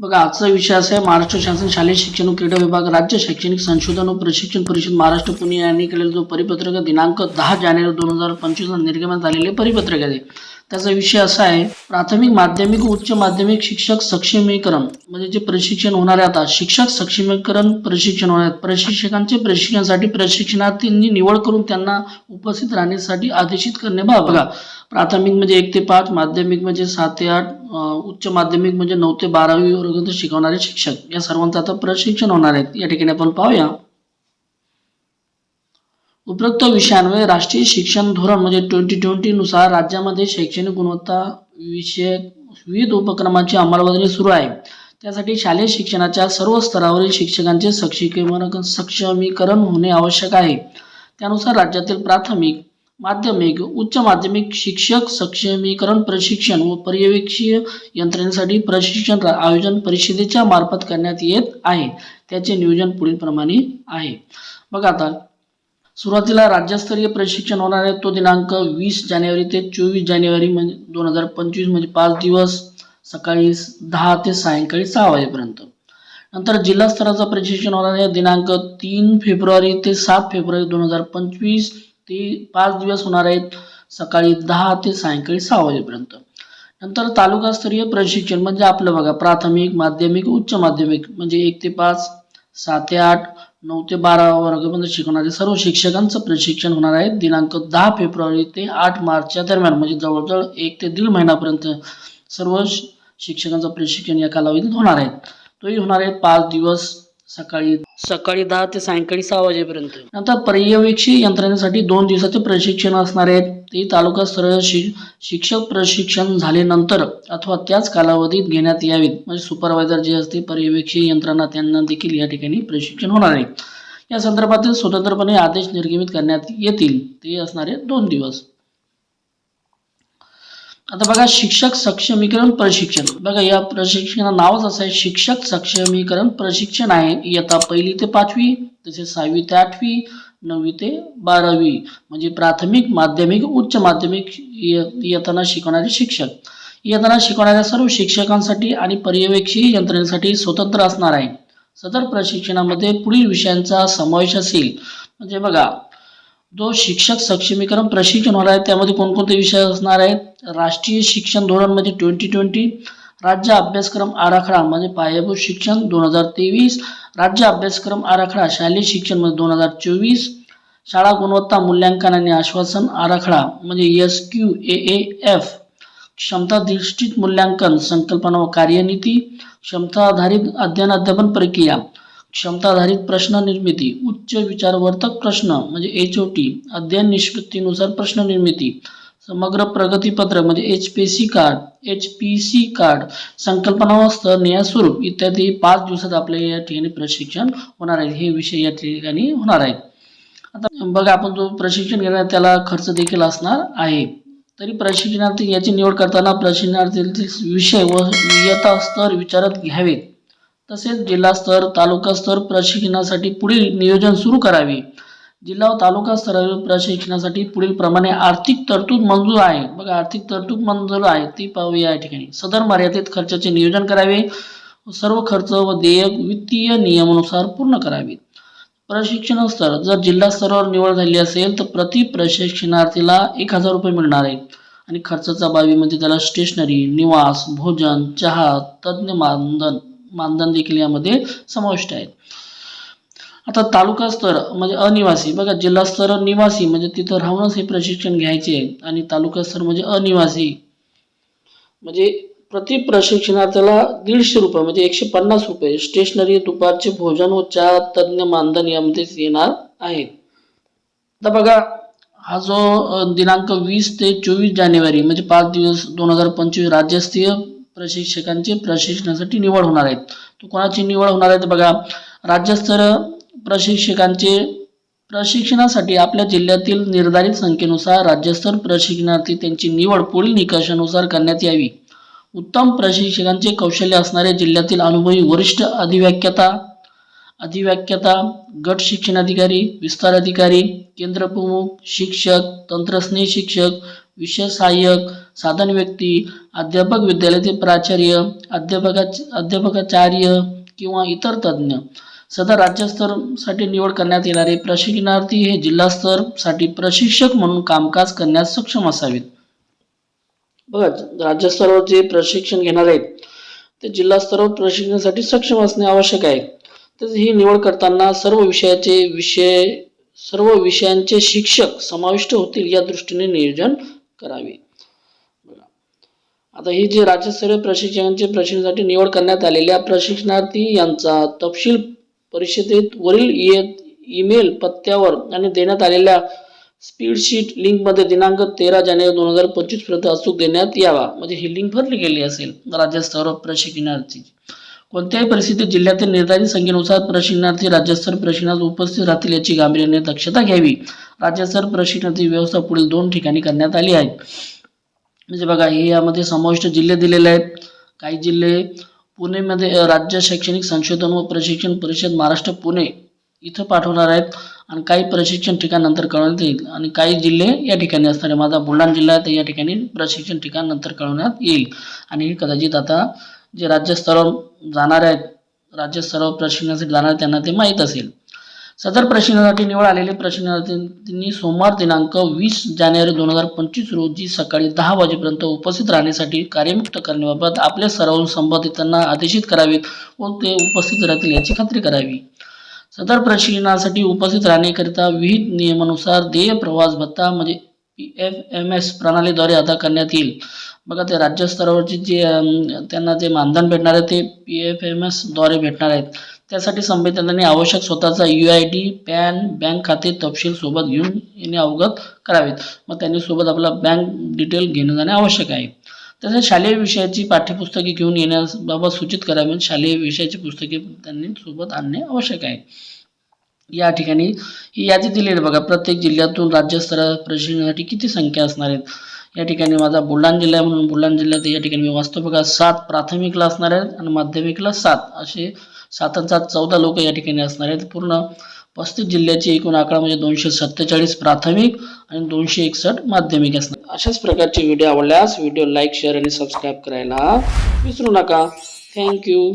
बघा आजचा विषय असा आहे महाराष्ट्र शासन शालेय शिक्षण व क्रीडा विभाग राज्य शैक्षणिक संशोधन व प्रशिक्षण परिषद महाराष्ट्र पुणे यांनी केलेला जो परिपत्रक दिनांक दहा जानेवारी दोन हजार पंचवीसला निर्गमन झालेले परिपत्रक आहे. त्याचा विषय असा आहे प्राथमिक माध्यमिक उच्च माध्यमिक शिक्षक सक्षमीकरण म्हणजे जे प्रशिक्षण होणार आहे आता शिक्षक सक्षमीकरण प्रशिक्षण होणार प्रशिक्षकांचे प्रशिक्षणासाठी प्रशिक्षणार्थींनी निवड करून त्यांना उपस्थित राहण्यासाठी आदेशित करणे बा बघा प्राथमिक म्हणजे एक ते पाच माध्यमिक म्हणजे सात ते आठ उच्च माध्यमिक म्हणजे नऊ ते बारावी वर्ग शिकवणारे शिक्षक. या सर्वांचं आता प्रशिक्षण होणार आहे. या ठिकाणी आपण पाहूया. उपरोक्त विषयांवर राष्ट्रीय शिक्षण धोरण म्हणजे ट्वेंटी ट्वेंटी नुसार राज्यामध्ये शैक्षणिक गुणवत्ता विषयक विविध उपक्रमांची अंमलबजावणी सुरू आहे. त्यासाठी शालेय शिक्षणाच्या सर्व स्तरावरील शिक्षकांचे सक्षमीकरण सक्षमीकरण होणे आवश्यक आहे. त्यानुसार राज्यातील प्राथमिक माध्यमिक उच्च माध्यमिक शिक्षक सक्षमीकरण प्रशिक्षण व पर्यवेक्षीय यंत्रणेसाठी प्रशिक्षण आयोजन परिषदेच्या मार्फत करण्यात येत आहे. त्याचे नियोजन पुढील प्रमाणे आहे. बघा आता सुरुवातीला राज्यस्तरीय प्रशिक्षण होणार आहे. तो दिनांक वीस जानेवारी ते चोवीस जानेवारी म्हणजे दोन हजार पंचवीस म्हणजे पाच दिवस सकाळी दहा ते सायंकाळी सहा वाजेपर्यंत. नंतर जिल्हा स्तराचं प्रशिक्षण होणार आहे. दिनांक तीन फेब्रुवारी ते सात फेब्रुवारी दोन हजार पंचवीस ते पाच दिवस होणार आहेत. सकाळी दहा ते सायंकाळी सहा वाजेपर्यंत. नंतर तालुकास्तरीय प्रशिक्षण म्हणजे आपलं बघा प्राथमिक माध्यमिक उच्च माध्यमिक म्हणजे एक ते पाच सात ते आठ नऊ ते बारा वर्गामध्ये शिकवणारे सर्व शिक्षकांचं प्रशिक्षण होणार आहे. दिनांक दहा फेब्रुवारी ते आठ मार्चच्या दरम्यान म्हणजे जवळजवळ एक ते दीड महिन्यापर्यंत सर्व शिक्षकांचं प्रशिक्षण या कालावधीत होणार आहे. तोही होणार आहे पाच दिवस सकाळी सकाळी दहा ते सायंकाळी सहा वाजेपर्यंत. नंतर पर्यवेक्षी यंत्रणेसाठी दोन दिवसाचे प्रशिक्षण असणार आहेत. ते तालुका स्तरीय शि शिक्षक प्रशिक्षण झाल्यानंतर अथवा त्याच कालावधीत घेण्यात यावेत. म्हणजे सुपरवायझर जे असते पर्यवेक्षी यंत्रणा त्यांना देखील या ठिकाणी प्रशिक्षण होणार आहे. या संदर्भातील स्वतंत्रपणे आदेश निर्गमित करण्यात येतील. ते असणारे दोन दिवस. आता बघा शिक्षक सक्षमीकरण प्रशिक्षण. बघा या प्रशिक्षणा नावच असं आहे? शिक्षक सक्षमीकरण प्रशिक्षण आहे. इयत्ता पहिली ते पाचवी तसेच सहावी ते आठवी नववी ते बारावी म्हणजे प्राथमिक माध्यमिक उच्च माध्यमिक इय- इयत्तांना शिकवणारे शिक्षक. इयत्तांना शिकवणाऱ्या सर्व शिक्षकांसाठी आणि पर्यवेक्षी यंत्रणेसाठी स्वतंत्र असणार आहे सदर प्रशिक्षणामध्ये पुढील विषयांचा समावेश असेल. म्हणजे बघा जो शिक्षक सक्षमीकरण प्रशिक्षण होणार आहे त्यामध्ये कोणकोणते विषय असणार आहेत? राष्ट्रीय शिक्षण धोरण म्हणजे ट्वेंटी ट्वेंटी राज्य अभ्यासक्रम आराखडा म्हणजे पायाभूत शिक्षण दोन हजार तेवीस राज्य अभ्यासक्रम आराखडा शालेय शिक्षण म्हणजे दोन हजार चोवीस शाळा गुणवत्ता मूल्यांकन आणि आश्वासन आराखडा म्हणजे एस क्यू ए एफ क्षमताधिष्ठित मूल्यांकन संकल्पना व कार्यनीती क्षमता आधारित अध्ययन अध्यापन प्रक्रिया क्षमताधारित प्रश्न निर्मिती उच्च विचारवर्तक प्रश्न म्हणजे एच ओ टी अध्ययन निष्पत्तीनुसार प्रश्न निर्मिती समग्र प्रगतीपत्र म्हणजे H P C card H P C card संकल्पना व स्वरूप इत्यादी पाच दिवसात आपल्या या ठिकाणी प्रशिक्षण होणार आहे. हे विषय या ठिकाणी होणार आहेत. आता बघा आपण जो प्रशिक्षण घेणार त्याला खर्च देखील असणार आहे. तरी प्रशिक्षणार्थी याची निवड करताना प्रशिक्षणार्थी विषय व नियता स्तर विचारात घ्यावेत तसेच जिल्हा स्तर तालुका स्तर प्रशिक्षणासाठी पुढील नियोजन सुरू करावे. जिल्हा व तालुका स्तरावर प्रशिक्षणासाठी पुढील प्रमाणे आर्थिक तरतूद मंजूर आहे. बघा आर्थिक तरतूद मंजूर आहे ती पाहूया या ठिकाणी. सदर मर्यादित खर्चाचे नियोजन करावे. सर्व खर्च व देयक वित्तीय नियमानुसार पूर्ण करावे. प्रशिक्षण स्तर जर जिल्हा स्तरावर निवड झाली असेल तर प्रति प्रशिक्षणार्थीला एक हजार रुपये मिळणार आहे. आणि खर्चाचा बाबी म्हणजे त्याला स्टेशनरी निवास भोजन चहा तज्ज्ञ मानधन मानधन देखील यामध्ये समाविष्ट आहेत आता तालुका स्तर म्हणजे अनिवासी बघा जिल्हा स्तर निवासी म्हणजे तिथं राहूनच हे प्रशिक्षण घ्यायचे आहे. आणि तालुका स्तर म्हणजे अनिवासी. म्हणजे प्रति प्रशिक्षणार्थ्याला दीडशे रुपये म्हणजे एकशे पन्नास रुपये स्टेशनरी दुपारचे भोजन व चहा तज्ज्ञ मानधन यामध्येच येणार आहे. आता बघा हा जो दिनांक वीस ते चोवीस जानेवारी म्हणजे पाच दिवस दोन हजार पंचवीस राज्यस्तरीय प्रशिक्षकांचे प्रशिक्षणासाठी निवड होणार आहेत तो कोणाची निवड होणार आहे? तर बघा राज्यस्तर प्रशिक्षकांचे प्रशिक्षणासाठी आपल्या जिल्ह्यातील निर्धारित संख्येनुसार राज्यस्तर प्रशिक्षणार्थी त्यांची निवड पुढील निकषानुसार करण्यात यावी. उत्तम प्रशिक्षकांचे कौशल्य असणारे जिल्ह्यातील अनुभवी वरिष्ठ अधिव्याख्याता अधिव्याख्याता गट शिक्षणाधिकारी विस्तार अधिकारी केंद्रप्रमुख शिक्षक तंत्रस्नेही शिक्षक विषय सहाय्यक साधन व्यक्ती अध्यापक विद्यालयातील प्राचार्य अध्यापका अध्यापकाचार्य किंवा इतर तज्ज्ञ सदर राज्यस्तरसाठी निवड करण्यात येणारे प्रशिक्षणार्थी हे जिल्हास्तरसाठी प्रशिक्षक म्हणून कामकाज करण्यास सक्षम असावेत. बघा राज्यस्तरावर जे प्रशिक्षण घेणार आहेत ते जिल्हास्तरावर प्रशिक्षणासाठी सक्षम असणे आवश्यक आहे. तसेच ही निवड करताना सर्व विषयाचे विषय सर्व विषयांचे शिक्षक समाविष्ट होतील या दृष्टीने नियोजन करावे. आता ही जे राज्यस्तरीय प्रशिक्षणाचे प्रशिक्षणासाठी निवड करण्यात आलेल्या प्रशिक्षणार्थी यांचा तपशील परिषदेत वरील ईमेल पत्त्यावर आणि देण्यात आलेल्या स्पीडशीट लिंकमध्ये दिनांक तेरा जानेवारी दोन हजार पंचवीसपर्यंत अचूक देण्यात यावा. म्हणजे ही लिंक भरली गेली असेल राज्यस्तरावर प्रशिक्षणार्थी. कोणत्याही परिस्थितीत जिल्ह्यातील निर्धारित संख्येनुसार प्रशिक्षणार्थी राज्यस्तर प्रशिक्षणात उपस्थित राहतील याची गांभीर्याने दक्षता घ्यावी. राज्यस्तर प्रशिक्षणाची व्यवस्था पुढील दोन ठिकाणी करण्यात आली आहे. म्हणजे बघा हे यामध्ये समाविष्ट जिल्हे दिलेले आहेत. काही जिल्हे पुणेमध्ये राज्य शैक्षणिक संशोधन व प्रशिक्षण परिषद महाराष्ट्र पुणे इथं पाठवणार आहेत. आणि काही प्रशिक्षण ठिकाण नंतर कळवण्यात येईल. आणि काही जिल्हे या ठिकाणी असणार आहे माझा बुलढाणा जिल्हा आहे तर या ठिकाणी प्रशिक्षण ठिकाण नंतर कळवण्यात येईल. आणि हे कदाचित आता जे राज्यस्तरावर जाणार आहेत राज्यस्तरावर प्रशिक्षणासाठी जाणार त्यांना ते माहीत असेल. सदर प्रशिक्षणासाठी निवड आलेले प्रशिक्षणार्थींनी सोमवार दिनांक वीस जानेवारी दोन हजार पंचवीस रोजी सकाळी दहा वाजेपर्यंत उपस्थित राहण्यासाठी कार्यमुक्त करण्याबाबत आपल्या सरावून संबंधितांना आदेशित करावेत व ते उपस्थित राहतील याची खात्री करावी. सदर प्रशिक्षणासाठी उपस्थित राहण्याकरिता विविध नियमानुसार देय प्रवास भत्ता म्हणजे पी एफ एम एस प्रणालीद्वारे अदा करण्यात येईल. बघा ते राज्यस्तरावरचे जे त्यांना जे मानधन भेटणार आहे ते पी एफ एम एसद्वारे भेटणार आहेत. त्यासाठी संबंधितांनी आवश्यक स्वतःचा U I D PAN bank खाते तपशील सोबत घेऊन येणे अवगत करावेत. मग त्यांनी सोबत आपला बँक डिटेल घेणं जाणे आवश्यक आहे. तसेच शालेय विषयाची पाठ्यपुस्तके घेऊन येण्याबाबत सूचित करावे शालेय विषयाची पुस्तके त्यांनी सोबत आणणे आवश्यक आहे. या ठिकाणी ही यादी दिलेली आहे बघा. प्रत्येक जिल्ह्यातून राज्यस्तरा प्रशिक्षणासाठी किती संख्या असणार आहेत? या ठिकाणी माझा बुलढाणा जिल्हा आहे म्हणून बुलढाणा जिल्ह्यात या ठिकाणी मी वाचतो बघा. सात प्राथमिकला असणार आहेत आणि माध्यमिकला सात. असे सात हजार सात चौदा लोक या ठिकाणी असणार आहेत. पूर्ण पस्तीस जिल्ह्याचे एकूण आकडा म्हणजे दोनशे सत्तेचाळीस प्राथमिक आणि दोनशे एकसष्ट माध्यमिक असणार. अशाच प्रकारचे व्हिडिओ आवडल्यास व्हिडिओ लाईक शेअर आणि सबस्क्राईब करायला विसरू नका. थँक्यू